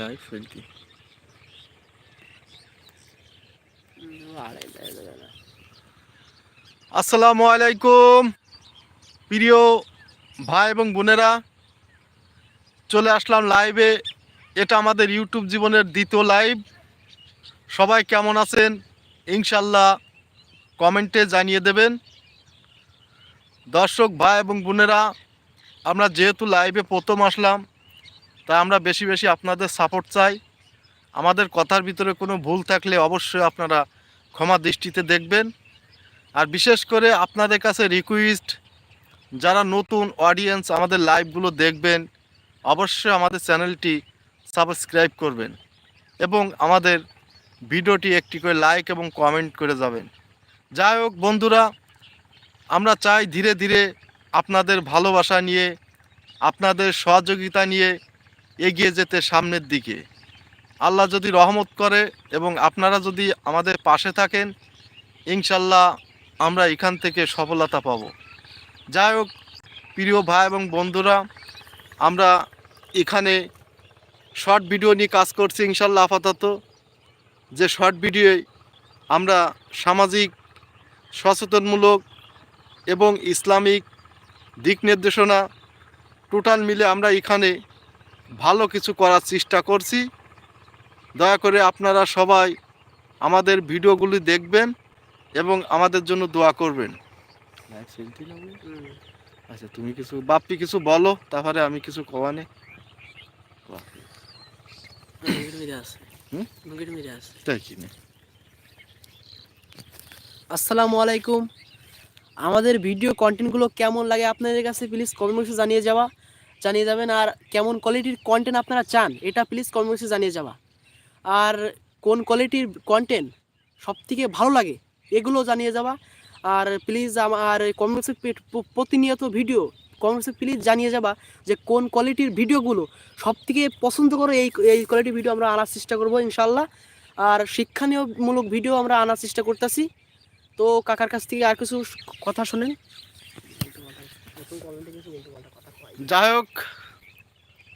Live ফেলতি। আসসালামু আলাইকুম প্রিয় ভাই এবং বোনেরা। চলে আসলাম লাইভে এটা আমাদের ইউটিউব জীবনের দ্বিতীয় লাইভ সবাই কেমন আছেন? ইনশাল্লাহ কমেন্টে জানিয়ে দেবেন। দর্শক ভাই এবং বোনেরা, আমরা যেহেতু লাইভে প্রথম আসলাম, তাই আমরা বেশি বেশি আপনাদের সাপোর্ট চাই। আমাদের কথার ভিতরে কোনো ভুল থাকলে অবশ্যই আপনারা ক্ষমা দৃষ্টিতে দেখবেন। আর বিশেষ করে আপনাদের কাছে রিকোয়েস্ট যারা নতুন অডিয়েন্স আমাদের লাইভগুলো দেখবেন, অবশ্যই আমাদের চ্যানেলটি সাবস্ক্রাইব করবেন এবং আমাদের ভিডিওটি একটি করে লাইক এবং কমেন্ট করে যাবেন। যাই হোক বন্ধুরা আমরা চাই ধীরে ধীরে আপনাদের ভালোবাসা নিয়ে, আপনাদের সহযোগিতা নিয়ে এগিয়ে যেতে সামনের দিকে। আল্লাহ যদি রহমত করে এবং আপনারা যদি আমাদের পাশে থাকেন, ইনশাল্লাহ আমরা এখান থেকে সফলতা পাব। যাই হোক, প্রিয় ভাই এবং বন্ধুরা, আমরা এখানে শর্ট ভিডিও নিয়ে কাজ করছি ইনশাল্লাহ আপাতত। যে শর্ট ভিডিওয়ে আমরা সামাজিক সচেতনমূলক এবং ইসলামিক দিক নির্দেশনা টোটাল মিলে আমরা এখানে ভালো কিছু করার চেষ্টা করছি। দয়া করে আপনারা সবাই আমাদের ভিডিওগুলি দেখবেন এবং আমাদের জন্য দোয়া করবেন। আচ্ছা তুমি কিছু বাপ্পি কিছু বলো তারপরে আমি কিছু কওয়ানে আসসালামু আলাইকুম। আমাদের ভিডিও কন্টেন্টগুলো কেমন লাগে আপনাদের কাছে প্লিজ কমেন্ট বক্সে জানিয়ে যাওয়া, জানিয়ে যাবেন। আর কেমন কোয়ালিটির কন্টেন্ট আপনারা চান, এটা প্লিজ কমেন্ট বক্সে জানিয়ে যাওয়া। আর কোন কোয়ালিটির কন্টেন্ট সবথেকে ভালো লাগে, এগুলো জানিয়ে যাওয়া। আর প্লিজ আমার কমেন্ট বক্সে প্রতিনিয়ত ভিডিও কমেন্ট বক্সে প্লিজ জানিয়ে যাবা যে কোন কোয়ালিটির ভিডিওগুলো সবথেকে পছন্দ করো, এই এই কোয়ালিটির ভিডিও আমরা আনার চেষ্টা করব ইনশাল্লাহ আর শিক্ষানীয়মূলক ভিডিও আমরা আনার চেষ্টা করতেছি। তো কাকার কাছ থেকে আর কিছু কথা শোনেন। যাই হোক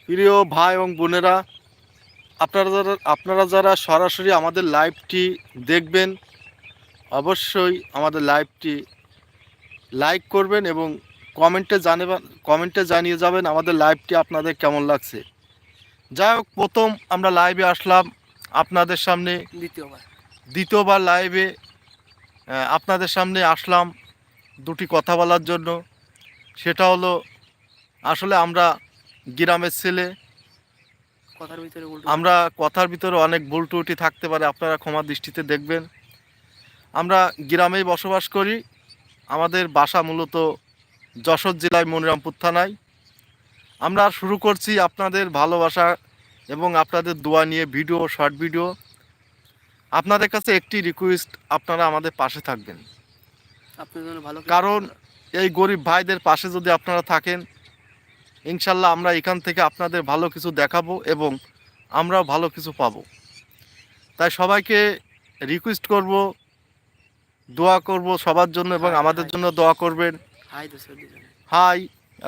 প্রিয় ভাই এবং বোনেরা আপনারা যারা আপনারা যারা সরাসরি আমাদের লাইভটি দেখবেন অবশ্যই আমাদের লাইভটি লাইক করবেন এবং কমেন্টে জানাবেন কমেন্টে জানিয়ে যাবেন আমাদের লাইভটি আপনাদের কেমন লাগছে। যাই হোক প্রথম আমরা লাইভে আসলাম আপনাদের সামনে। দ্বিতীয়বার। দ্বিতীয়বার লাইভে আপনাদের সামনে আসলাম দুটি কথা বলার জন্য। সেটা হলো আসলে আমরা গ্রামের ছেলে। কথার ভিতরে আমরা কথার ভিতরে অনেক ভুল ত্রুটি থাকতে পারে আপনারা ক্ষমা দৃষ্টিতে দেখবেন। আমরা গ্রামেই বসবাস করি আমাদের বাসা মূলত যশোর জেলায় মনিরামপুর থানায়। আমরা শুরু করছি আপনাদের ভালোবাসা এবং আপনাদের দোয়া নিয়ে ভিডিও শর্ট ভিডিও। আপনাদের কাছে একটি রিকোয়েস্ট আপনারা আমাদের পাশে থাকবেন। কারণ এই গরিব ভাইদের পাশে যদি আপনারা থাকেন ইনশাল্লাহ আমরা এখান থেকে আপনাদের ভালো কিছু দেখাবো এবং আমরাও ভালো কিছু পাব। তাই সবাইকে রিকোয়েস্ট করব দোয়া করব সবার জন্য এবং আমাদের জন্য দোয়া করবেন। হাই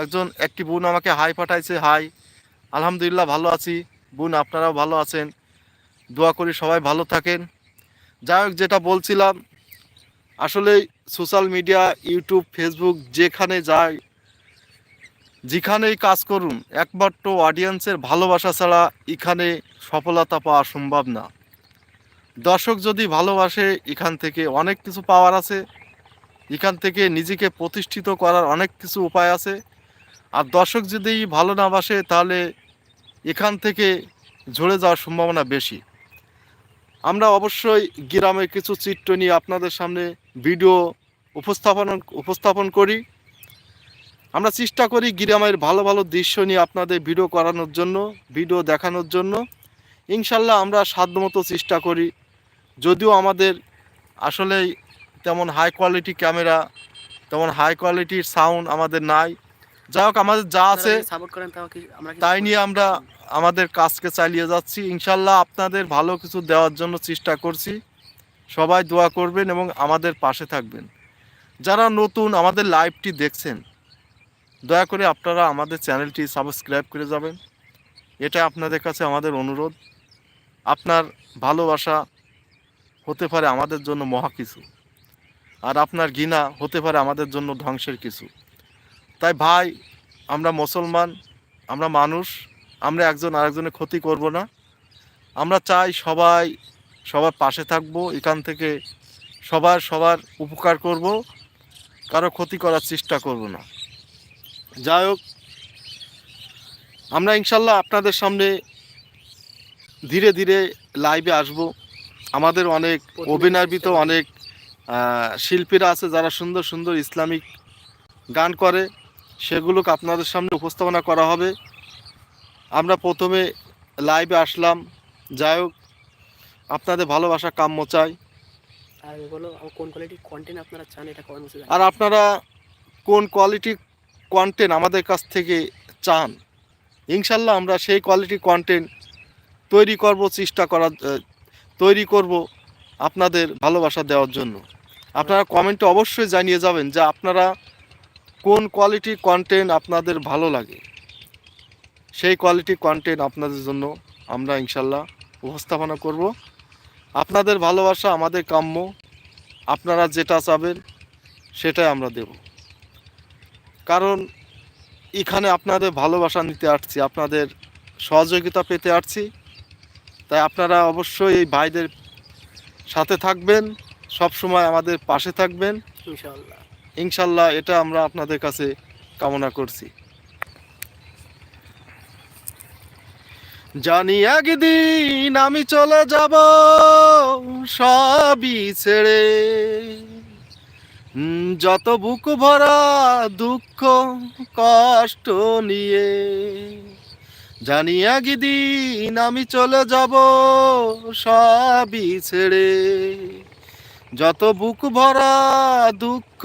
একজন একটি বোন আমাকে হাই পাঠাইছে হাই। আলহামদুলিল্লাহ ভালো আছি। বোন আপনারাও ভালো আছেন। দোয়া করি সবাই ভালো থাকেন। যাই হোক, যেটা বলছিলাম, আসলে সোশ্যাল মিডিয়া ইউটিউব ফেসবুক যেখানে যায় যেখানেই কাজ করুন, একমাত্র অডিয়েন্সের ভালোবাসা ছাড়া এখানে সফলতা পাওয়া সম্ভব না। দর্শক যদি ভালোবাসে, এখান থেকে অনেক কিছু পাওয়ার আছে। এখান থেকে নিজেকে প্রতিষ্ঠিত করার অনেক কিছু উপায় আছে। আর দর্শক যদি ভালো না বাসে, তাহলে এখান থেকে ঝরে যাওয়ার সম্ভাবনা বেশি। আমরা অবশ্যই গ্রামের কিছু চিত্র নিয়ে আপনাদের সামনে ভিডিও উপস্থাপন উপস্থাপন করি। আমরা চেষ্টা করি গ্রামের ভালো ভালো দৃশ্য নিয়ে আপনাদের ভিডিও করানোর জন্য, ভিডিও দেখানোর জন্য। ইনশাল্লাহ আমরা সাধ্যমতো চেষ্টা করি। যদিও আমাদের আসলেই তেমন হাই কোয়ালিটি ক্যামেরা তেমন হাই কোয়ালিটির সাউন্ড আমাদের নাই। যাই হোক আমাদের যা আছে তাই নিয়ে আমরা আমাদের কাজকে চালিয়ে যাচ্ছি। ইনশাল্লাহ আপনাদের ভালো কিছু দেওয়ার জন্য চেষ্টা করছি। সবাই দোয়া করবেন এবং আমাদের পাশে থাকবেন। যারা নতুন আমাদের লাইভটি দেখছেন দয়া করে আপনারা আমাদের চ্যানেলটি সাবস্ক্রাইব করে যাবেন। এটা আপনাদের কাছে আমাদের অনুরোধ। আপনার ভালোবাসা হতে পারে আমাদের জন্য মহা কিছু। আর আপনার ঘৃণা হতে পারে আমাদের জন্য ধ্বংসের কিছু। তাই ভাই আমরা মুসলমান আমরা মানুষ আমরা একজন আরেকজনের ক্ষতি করব না। আমরা চাই সবাই সবার পাশে থাকব এখান থেকে সবার সবার উপকার করব কারও ক্ষতি করার চেষ্টা করব না। যাই হোক আমরা ইনশাল্লাহ আপনাদের সামনে ধীরে ধীরে লাইভে আসব। আমাদের অনেক অভিনয়বিত অনেক শিল্পীরা আছে যারা সুন্দর সুন্দর ইসলামিক গান করে। সেগুলোকে আপনাদের সামনে উপস্থাপনা করা হবে। আমরা প্রথমে লাইভে আসলাম। যাই হোক আপনাদের ভালোবাসা কাম্য চাই। আর আপনারা কোন কোয়ালিটি কন্টেন্ট আমাদের কাছ থেকে চান ইনশাল্লাহ আমরা সেই কোয়ালিটি কন্টেন্ট তৈরি করব চেষ্টা করার তৈরি করব আপনাদের ভালোবাসা দেওয়ার জন্য। আপনারা কমেন্টে অবশ্যই জানিয়ে যাবেন যে আপনারা কোন কোয়ালিটি কন্টেন্ট আপনাদের ভালো লাগে? সেই কোয়ালিটি কন্টেন্ট আপনাদের জন্য আমরা ইনশাল্লাহ উপস্থাপনা করব। আপনাদের ভালোবাসা আমাদের কাম্য। আপনারা যেটা চাবেন সেটাই আমরা দেব। কারণ এখানে আপনাদের ভালোবাসা নিতে আসছি, আপনাদের সহযোগিতা পেতে আসছি। তাই আপনারা অবশ্যই এই ভাইদের সাথে থাকবেন সব সময় আমাদের পাশে থাকবেন। ইনশাআল্লাহ ইনশাল্লাহ এটা আমরা আপনাদের কাছে কামনা করছি। জানি একদিন আমি চলে যাব সবই ছেড়ে। যত বুক ভরা দুঃখ, কষ্ট নিয়ে। জানি একদিন আমি চলে যাব সবই ছেড়ে। যত বুক ভরা দুঃখ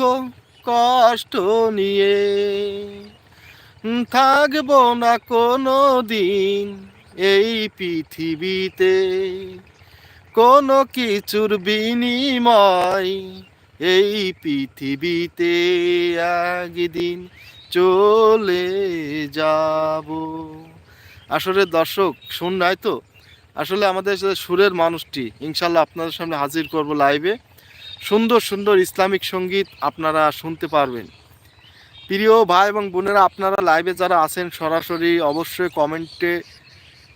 কষ্ট নিয়ে থাকব না কোনো দিন এই পৃথিবীতে। কোনো কিছুর বিনিময় এই পৃথিবীতে একদিন চলে যাব। আসলে দর্শক, শুন নাই তো? আসলে আমাদের সুরের মানুষটি, ইনশাল্লাহ আপনাদের সামনে হাজির করব লাইভে সুন্দর সুন্দর ইসলামিক সংগীত আপনারা শুনতে পারবেন। প্রিয় ভাই এবং বোনেরা আপনারা লাইভে যারা আছেন সরাসরি অবশ্যই কমেন্টে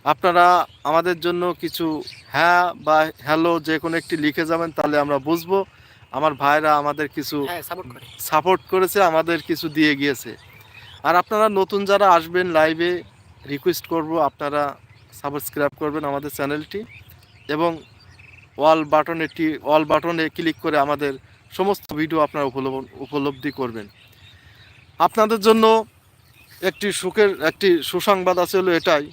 আপনারা আমাদের জন্য কিছু হ্যাঁ বা হ্যালো যে কোনো একটি লিখে যাবেন তাহলে আমরা বুঝব। আমার ভাইরা আমাদের কিছু হ্যাঁ সাপোর্ট সাপোর্ট করেছে আমাদের কিছু দিয়ে গিয়েছে। আর আপনারা নতুন যারা আসবেন লাইভে রিকোয়েস্ট করব আপনারা সাবস্ক্রাইব করবেন আমাদের চ্যানেলটি এবং অল বাটনে টি অল বাটনে ক্লিক করে আমাদের সমস্ত ভিডিও আপনারা উপলব- উপলব্ধি করবেন। আপনাদের জন্য একটি সুখের একটি সুসংবাদ আছে হলো এটাই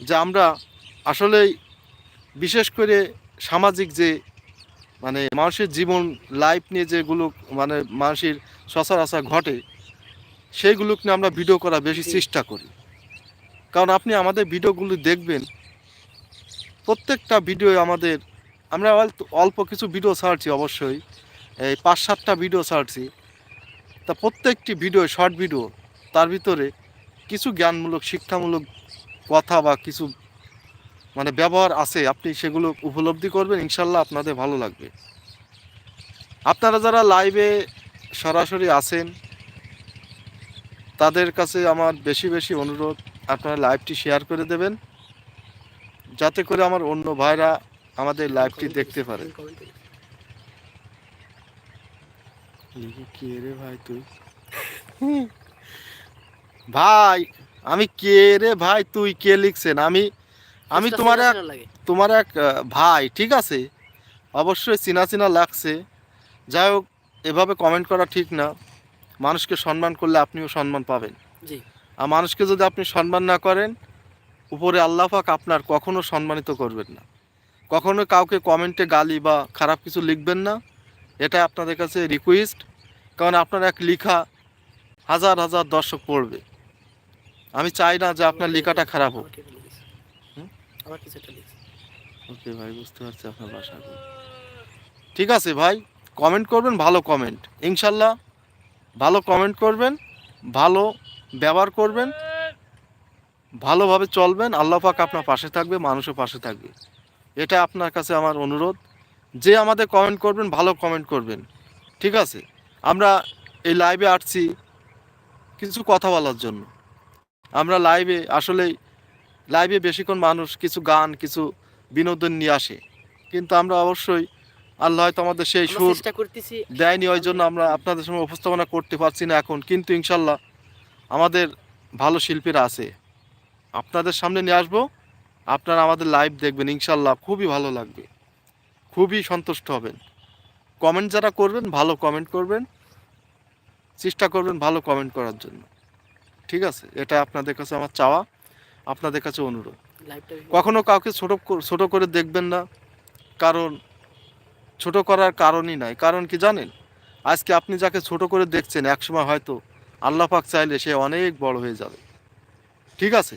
যে আমরা আসলেই বিশেষ করে সামাজিক যে মানে মানুষের জীবন লাইফ নিয়ে যেগুলো মানে মানুষের সচরাচর ঘটে সেইগুলোকে নিয়ে আমরা ভিডিও করা বেশি চেষ্টা করি। কারণ আপনি আমাদের ভিডিওগুলো দেখবেন প্রত্যেকটা ভিডিও আমাদের আমরা অল্প- কিছু ভিডিও ছাড়ছি অবশ্যই। এই পাঁচ, সাতটা ভিডিও ছাড়ছি। তা প্রত্যেকটি ভিডিও শর্ট ভিডিও তার ভিতরে কিছু জ্ঞানমূলক, শিক্ষামূলক কথা বা কিছু মানে ব্যবহার আছে, আপনি সেগুলো উপলব্ধি করবেন, ইনশাল্লাহ আপনাদের ভালো লাগবে। আপনারা যারা লাইভে সরাসরি আছেন, তাদের কাছে আমার বেশি বেশি অনুরোধ, আপনারা লাইভটি শেয়ার করে দেবেন। যাতে করে আমার অন্য ভাইরা আমাদের লাইভটি দেখতে পারে। কে রে ভাই তুই? ভাই আমি কে রে ভাই তুই কে লিখছেন? আমি আমি তোমার এক তোমার এক ভাই ঠিক আছে? অবশ্যই চিনা চিনা লাগছে। যাই হোক এভাবে কমেন্ট করা ঠিক না। মানুষকে সম্মান করলে আপনিও সম্মান পাবেন। আর মানুষকে যদি আপনি সম্মান না করেন উপরে আল্লাহ পাক আপনার কখনো সম্মানিত করবেন না। কখনো কাউকে কমেন্টে গালি বা খারাপ কিছু লিখবেন না। এটা আপনাদের কাছে রিকোয়েস্ট কারণ আপনার এক লেখা হাজার হাজার দর্শক পড়বে। আমি চাই না যে আপনার লেখাটা খারাপ হোক। ওকে ভাই, বুঝতে পারছি আপনার বাসা ঠিক আছে ভাই কমেন্ট করবেন, ভালো কমেন্ট ইনশাল্লাহ ভালো কমেন্ট করবেন, ভালো ব্যবহার করবেন, ভালোভাবে চলবেন। আল্লাহ পাক আপনার পাশে থাকবে, মানুষও পাশে থাকবে। এটা আপনার কাছে আমার অনুরোধ। যে আমাদের কমেন্ট করবেন ভালো কমেন্ট করবেন। ঠিক আছে? আমরা এই লাইভে আসছি কিছু কথা বলার জন্য। আমরা লাইভে আসলেই লাইভে বেশিক্ষণ মানুষ কিছু গান কিছু বিনোদন নিয়ে আসে। কিন্তু আমরা অবশ্যই আল্লাহ হয়তো আমাদের সেই সুর করতেছি। দেয়নি ওই জন্য আমরা আপনাদের সঙ্গে উপস্থাপনা করতে পারছি না এখন। কিন্তু ইনশাল্লাহ আমাদের ভালো শিল্পীরা আছে। আপনাদের সামনে নিয়ে আসব। আপনারা আমাদের লাইভ দেখবেন ইনশাল্লাহ খুবই ভালো লাগবে। খুবই সন্তুষ্ট হবেন। কমেন্ট যারা করবেন ভালো কমেন্ট করবেন। চেষ্টা করবেন ভালো কমেন্ট করার জন্য। ঠিক আছে? এটা আপনাদের কাছে আমার চাওয়া আপনাদের কাছে অনুরোধ। কখনো কাউকে ছোট ছোট করে দেখবেন না। কারণ ছোট করার কারণই নাই। কারণ কি জানেন? আজকে আপনি যাকে ছোট করে দেখছেন একসময় হয়তো আল্লাহ পাক চাইলে সে অনেক বড় হয়ে যাবে। ঠিক আছে?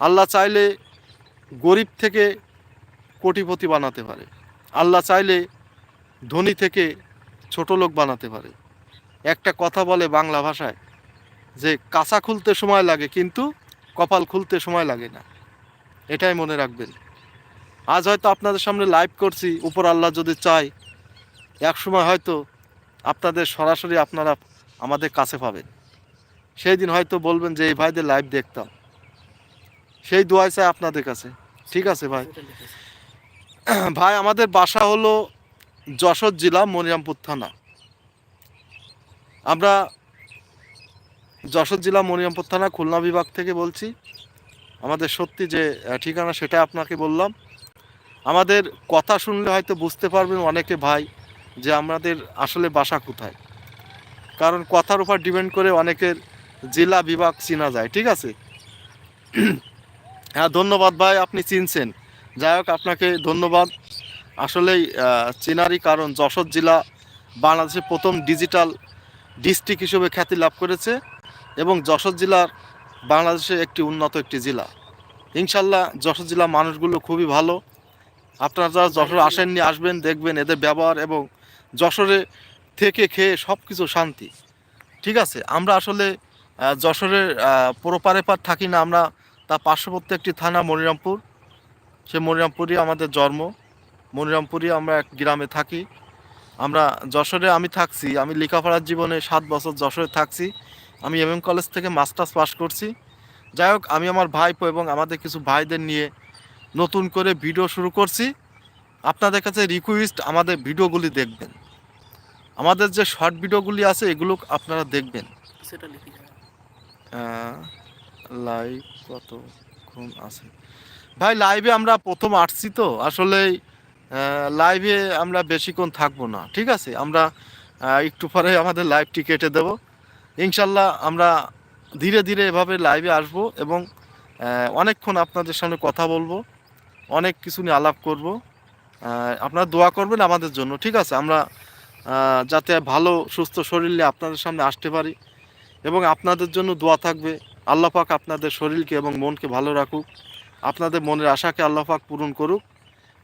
আল্লাহ চাইলে গরিব থেকে কোটিপতি বানাতে পারে। আল্লাহ চাইলে ধনী থেকে ছোট লোক বানাতে পারে। একটা কথা বলে বাংলা ভাষায় যে, কাঁচা খুলতে সময় লাগে কিন্তু কপাল খুলতে সময় লাগে না। এটাই মনে রাখবেন। আজ হয়তো আপনাদের সামনে লাইভ করছি, উপর আল্লাহ যদি চাই এক সময় হয়তো আপনাদের সরাসরি আপনারা আমাদের কাছে পাবেন। সেই দিন হয়তো বলবেন যে, এই ভাইদের লাইভ দেখতাম। সেই দোয়াই চাই আপনাদের কাছে। ঠিক আছে ভাই। ভাই, আমাদের বাসা হলো যশোর জেলা মনিরামপুর থানা। আমরা যশোর জেলা মনিরামপুর থানা খুলনা বিভাগ থেকে বলছি। আমাদের সত্যি যে ঠিকানা সেটা আপনাকে বললাম। আমাদের কথা শুনলে হয়তো বুঝতে পারবেন অনেকে ভাই যে আমাদের আসলে বাসা কোথায়। কারণ কথার উপর ডিপেন্ড করে অনেকের জেলা বিভাগ চেনা যায়, ঠিক আছে? হ্যাঁ ধন্যবাদ ভাই আপনি চিনছেন। যাই হোক আপনাকে ধন্যবাদ। আসলেই চেনারই কারণ যশোর জেলা বাংলাদেশের প্রথম ডিজিটাল ডিস্ট্রিক্ট হিসেবে খ্যাতি লাভ করেছে এবং যশোর জেলার বাংলাদেশের একটি উন্নত একটি জেলা। ইনশাল্লাহ যশোর জেলার মানুষগুলো খুবই ভালো। আপনারা যারা যশোর আসেননি আসবেন দেখবেন এদের ব্যবহার এবং যশোরে থেকে খেয়ে সব কিছু শান্তি। ঠিক আছে? আমরা আসলে যশোরের পুরোপারে পার থাকি না আমরা তার পার্শ্ববর্তী একটি থানা মনিরামপুর। সে মনিরামপুরই আমাদের জন্ম। মনিরামপুরই আমরা এক গ্রামে থাকি। আমরা যশোরে আমি থাকছি। আমি লেখাপড়ার জীবনে সাত বছর যশোরে থাকছি। আমি এম এম কলেজ থেকে মাস্টার্স পাস করছি। যাই হোক আমি আমার ভাইপো এবং আমাদের কিছু ভাইদের নিয়ে নতুন করে ভিডিও শুরু করছি। আপনাদের কাছে রিকোয়েস্ট আমাদের ভিডিওগুলি দেখবেন। আমাদের যে শর্ট ভিডিওগুলি আছে এগুলো আপনারা দেখবেন। সেটা লাইভ কতক্ষণ আছে? ভাই লাইভে আমরা প্রথম আসছি তো। আসলে লাইভে আমরা বেশিক্ষণ থাকব না, ঠিক আছে? আমরা একটু পরে আমাদের লাইভটি কেটে দেব। ইনশাল্লাহ আমরা ধীরে ধীরে এভাবে লাইভে আসব এবং অনেকক্ষণ আপনাদের সামনে কথা বলব, অনেক কিছু নিয়ে আলাপ করব। আপনারা দোয়া করবেন আমাদের জন্য, ঠিক আছে? আমরা যাতে ভালো, সুস্থ শরীর নিয়ে আপনাদের সামনে আসতে পারি এবং আপনাদের জন্য দোয়া থাকবে। আল্লাহ পাক আপনাদের শরীরকে এবং মনকে ভালো রাখুক। আপনাদের মনের আশাকে আল্লাহ পাক পূরণ করুক।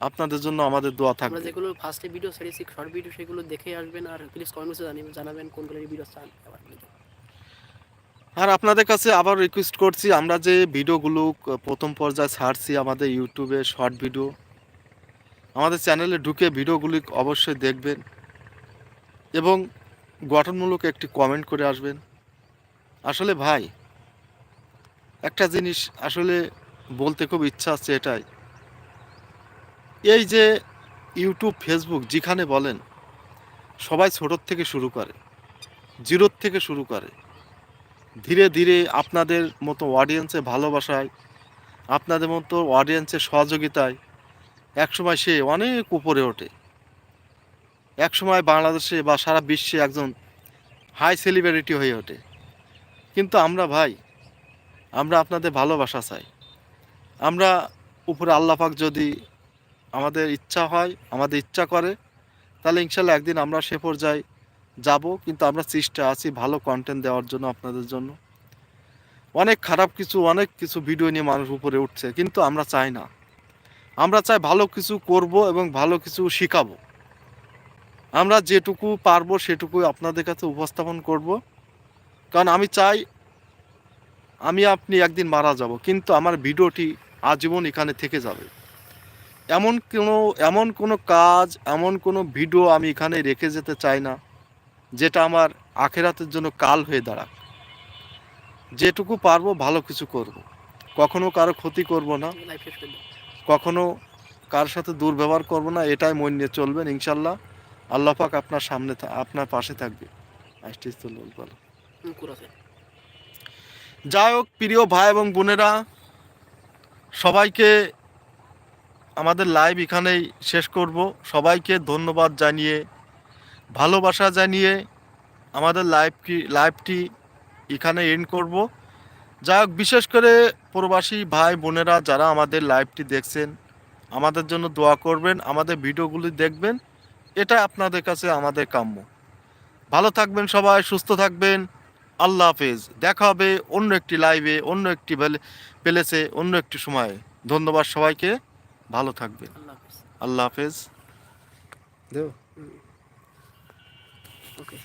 আপনাদের জন্য আমাদের দোয়া আমরা থাকবে যেগুলো ফার্স্টে ভিডিও ছেড়েছি শর্ট ভিডিও সেগুলো দেখে আসবেন আর প্লিজ কমেন্ট বক্সে জানিয়ে জানাবেন কোন কোন ভিডিও চান। আর আপনাদের কাছে আবার রিকোয়েস্ট করছি আমরা যে ভিডিওগুলো প্রথম পর্যায়ে ছাড়ছি আমাদের ইউটিউবে শর্ট ভিডিও আমাদের চ্যানেলে ঢুকে ভিডিওগুলি অবশ্যই দেখবেন এবং গঠনমূলক একটি কমেন্ট করে আসবেন। আসলে ভাই একটা জিনিস আসলে বলতে খুব ইচ্ছা আছে এটাই। এই যে ইউটিউব, ফেসবুক যেখানে বলেন, সবাই ছোটোর থেকে শুরু করে জিরোর থেকে শুরু করে। ধীরে ধীরে আপনাদের মতো অডিয়েন্সে ভালোবাসায়, আপনাদের মতো অডিয়েন্সের সহযোগিতায় একসময় সে অনেক উপরে ওঠে। একসময় বাংলাদেশে বা সারা বিশ্বে একজন হাই সেলিব্রিটি হয়ে ওঠে। কিন্তু আমরা ভাই আমরা আপনাদের ভালোবাসা চাই। আমরা উপরে আল্লাহ পাক যদি আমাদের ইচ্ছা হয়, আমাদের ইচ্ছা করে, তাহলে ইনশাল্লাহ একদিন আমরা সে পর্যায়ে যাব। কিন্তু আমরা চেষ্টা আছি ভালো কন্টেন্ট দেওয়ার জন্য আপনাদের জন্য। অনেক খারাপ কিছু, অনেক কিছু ভিডিও নিয়ে মানুষ উপরে উঠছে, কিন্তু আমরা চাই না। আমরা চাই ভালো কিছু করব এবং ভালো কিছু শিখাবো। আমরা যেটুকু পারব সেটুকু আপনাদের কাছে উপস্থাপন করব। কারণ আমি চাই আমি আপনি একদিন মারা যাব, কিন্তু আমার ভিডিওটি আজীবন এখানে থেকে যাবে। এমন কোনো এমন কোনো কাজ, এমন কোনো ভিডিও আমি এখানে রেখে যেতে চাই না, যেটা আমার আখেরাতের জন্য কাল হয়ে দাঁড়াক। যেটুকু পারব ভালো কিছু করব। কখনো কারও ক্ষতি করব না, কখনো কার সাথে দুর্ব্যবহার করব না, এটাই মন নিয়ে চলবেন, ইনশাল্লাহ। আল্লাহ পাক আপনার সামনে আপনার পাশে থাকবে। লোল বলো। যাই হোক, প্রিয় ভাই এবং বোনেরা, সবাইকে আমাদের লাইভ এখানেই শেষ করব। সবাইকে ধন্যবাদ জানিয়ে, ভালোবাসা জানিয়ে আমাদের লাইভ কি লাইভটি এখানে এন্ড করব। যাই হোক, বিশেষ করে প্রবাসী ভাই, বোনেরা, যারা আমাদের লাইভটি দেখছেন, আমাদের জন্য দোয়া করবেন, আমাদের ভিডিওগুলি দেখবেন এটা আপনাদের কাছে আমাদের কাম্য। ভালো থাকবেন সবাই, সুস্থ থাকবেন। আল্লাহ হাফেজ। দেখা হবে অন্য একটি লাইভে অন্য একটি প্লেসে অন্য একটি সময়ে। ধন্যবাদ সবাইকে। ভালো থাকবেন। আল্লাহ হাফেজ। দেও। ওকে।